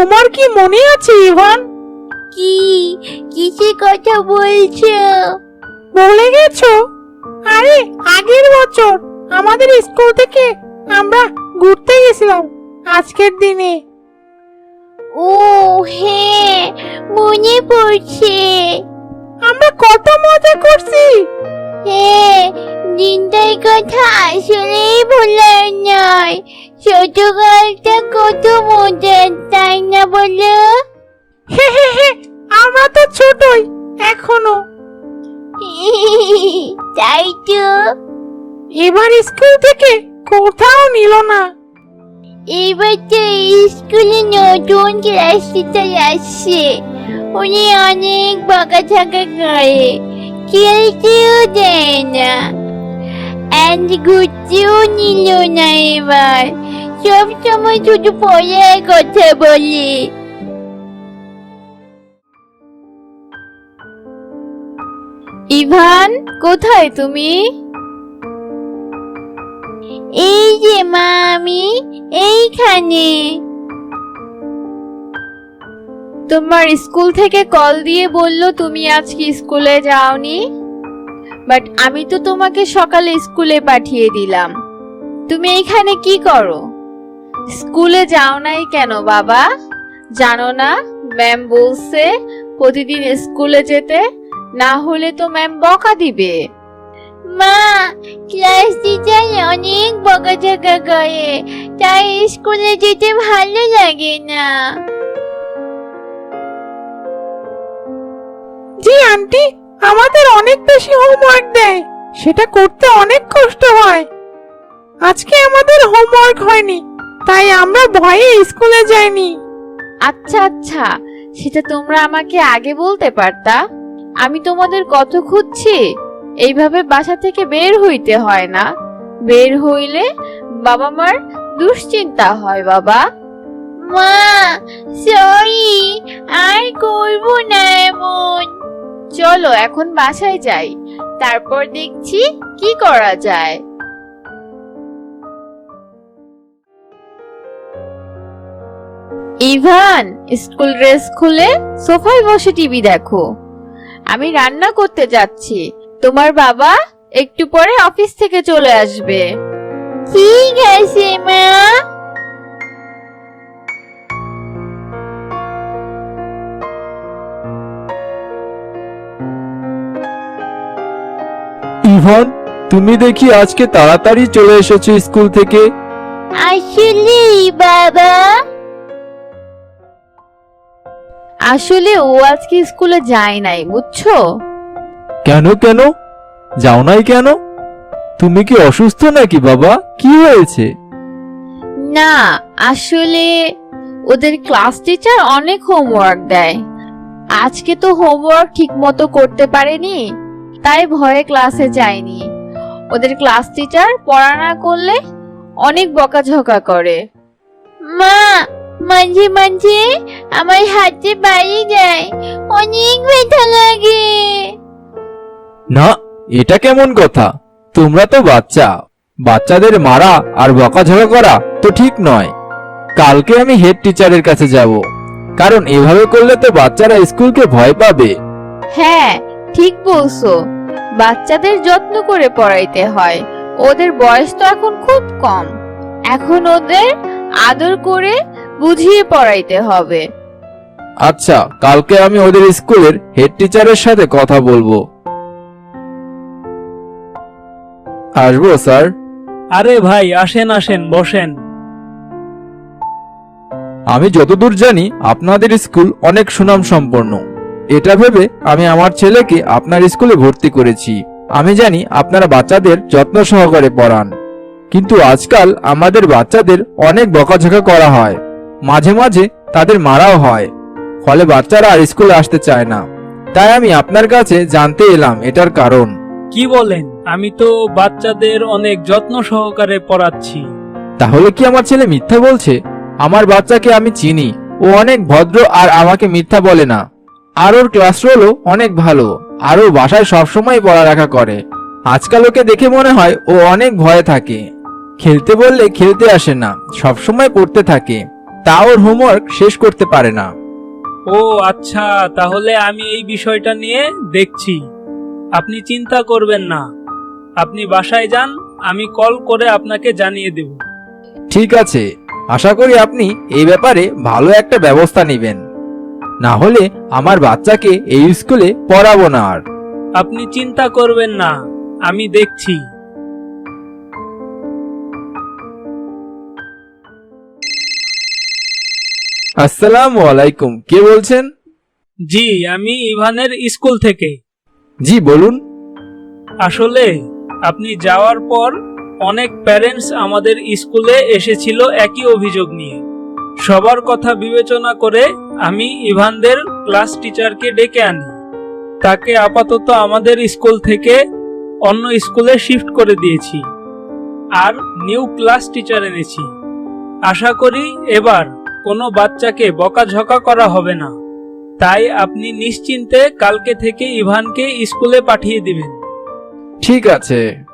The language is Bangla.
তোমার কি মনে আছে ইভান? কি? কিসে কথা বলছো? বলে গেছো? আরে আগের বছর আমাদের স্কুল থেকে আমরা ঘুরতে গেছিলাম আজকের দিনে। ও হ্যাঁ মনে পড়ছে। আমরা কত মজা করছি! হ্যাঁ দিনটার কথা আসলেই ভোলার নয়। ছোটকালটা কত মজার তাই ছোটই এখনও। তাই তো এবার স্কুল থেকে কোথাও নিল না। এবার তো স্কুলে নতুন ক্লাস টিচার আসছে। উনি অনেক বকাঝকা করে। খেলতেও দেয় না। অ্যান্ড ঘুরতেও নিল না এবার। সব সময় শুধু পড়ার কথা বলে। ইভান, কোথায় তুমি? এই যে মা আমি এইখানে। তোমার স্কুল থেকে কল দিয়ে বলল তুমি আজকে স্কুলে যাওনি। বাট আমি তো তোমাকে সকালে স্কুলে পাঠিয়ে দিলাম। তুমি এখানে কি করো? স্কুলে যাও নাই কেন বাবা? জানো না, ম্যাম বলছে প্রতিদিন স্কুলে যেতে। না হলে তো ম্যাম বকা দিবে। মা ক্লাস টিচার অনেক বকাঝকা করে তাই স্কুলে যেতে ভালো লাগে না। জি আন্টি আমাদের অনেক বেশি হোমওয়ার্ক দেয় সেটা করতে অনেক কষ্ট হয়। আজকে আমাদের হোমওয়ার্ক হয়নি তাই আমরা ভয়ে স্কুলে যাইনি। আচ্ছা আচ্ছা সেটা তোমরা আমাকে আগে বলতে পারতা? আমি তোমাদের কত খুঁজছি? এইভাবে বাসা থেকে বের হইতে হয় না। বের হইলে বাবা মার দুশ্চিন্তা হয় বাবা। মা সরি আর করব না এমন। চলো এখন বাসায় যাই। তারপর দেখছি কি করা যায়। ইভান স্কুল ড্রেস খুলে সোফায় বসে টিভি দেখো। আমি রান্না করতে যাচ্ছি। তোমার বাবা একটু পরে অফিস থেকে চলে আসবে। ঠিক আছে মা। ইভান তুমি দেখি আজকে তাড়াতাড়ি চলে এসেছ স্কুল থেকে। আসলে বাবা। আসলে ও আজকে স্কুলে যায় নাই বুঝছ? কেন কেন? যাও নাই কেন? তুমি কি অসুস্থ নাকি বাবা? কি হয়েছে? না আসলে ওদের ক্লাস টিচার অনেক হোমওয়ার্ক দেয়। আজকে তো হোমওয়ার্ক ঠিক মতো করতে পারেনি তাই ভয়ে ক্লাসে যায়নি। ওদের ক্লাস টিচার পড়া না করলে অনেক বকাঝকা করে। মা মাঝে মাঝে আমার হাতে বাড়ি যায়। অনেক ব্যথা লাগে। না এটা কেমন কথা? তোমরা তো বাচ্চা। বাচ্চাদের মারা আর বকাঝকা করা তো ঠিক নয়। কালকে আমি হেড টিচারের কাছে যাব। কারণ এভাবে করলে তো বাচ্চারা স্কুলকে ভয় পাবে। হ্যাঁ ঠিক বলছো। বাচ্চাদের যত্ন করে পড়াইতে হয়। ওদের বয়স তো এখন খুব কম। এখন ওদের আদর করে বুঝিয়ে পড়াইতে হবে। আচ্ছা কালকে আমি ওদের স্কুলের হেড টিচারের সাথে কথা বলব। আসব স্যার? আরে ভাই আসেন আসেন বসেন। আমি যতদূর জানি আপনাদের স্কুল অনেক সুনাম সম্পন্ন এটা ভেবে আমি আমার ছেলেকে আপনার স্কুলে ভর্তি করেছি। আমি জানি আপনারা বাচ্চাদের যত্ন সহকারে পড়ান। কিন্তু আজকাল আমাদের বাচ্চাদের অনেক বকাঝকা করা হয়। মাঝে মাঝে তাদের মারাও হয় ফলে বাচ্চারা আর স্কুলে আসতে চায় না। তাই আমি আপনার কাছে জানতে এলাম এটার কারণ। কি বলেন? আমি তো বাচ্চাদের অনেক যত্ন সহকারে পড়াচ্ছি। তাহলে কি আমার ছেলে মিথ্যা বলছে? আমার বাচ্চাকে আমি চিনি ও অনেক ভদ্র আর আমাকে মিথ্যা বলে না। আর ওর ক্লাস রোলও অনেক ভালো আর ও বাসায় সবসময় পড়ালেখা করে। আজকাল ওকে দেখে মনে হয় ও অনেক ভয়ে থাকে। খেলতে বললে খেলতে আসে না সবসময় পড়তে থাকে। তা ওর হোমওয়ার্ক শেষ করতে পারে না। ও আচ্ছা তাহলে আমি এই বিষয়টা নিয়ে দেখছি। আপনি চিন্তা করবেন না। আপনি বাসায় যান আমি কল করে আপনাকে জানিয়ে দেব। ঠিক আছে। আশা করি আপনি এই ব্যাপারে ভালো একটা ব্যবস্থা নেবেন। না হলে আমার বাচ্চাকে এই স্কুলে পড়াবো না আর। আপনি চিন্তা করবেন না আমি দেখছি। আসসালামু আলাইকুম। কে বলছেন? জি আমি ইভানের স্কুল থেকে। জি বলুন। আসলে আপনি যাওয়ার পর অনেক প্যারেন্টস আমাদের স্কুলে এসেছিল একই অভিযোগ নিয়ে। সবার কথা বিবেচনা করে আমি ইভানদের ক্লাস টিচারকে ডেকে আনি। তাকে আপাতত আমাদের স্কুল থেকে অন্য স্কুলে শিফট করে দিয়েছি। আর নিউ ক্লাস টিচার এনেছি। আশা করি এবার কোনো বাচ্চাকে বকাঝকা করা হবে না। তাই আপনি নিশ্চিন্তে কালকে থেকে ইভানকে স্কুলে পাঠিয়ে দিবেন। ঠিক আছে।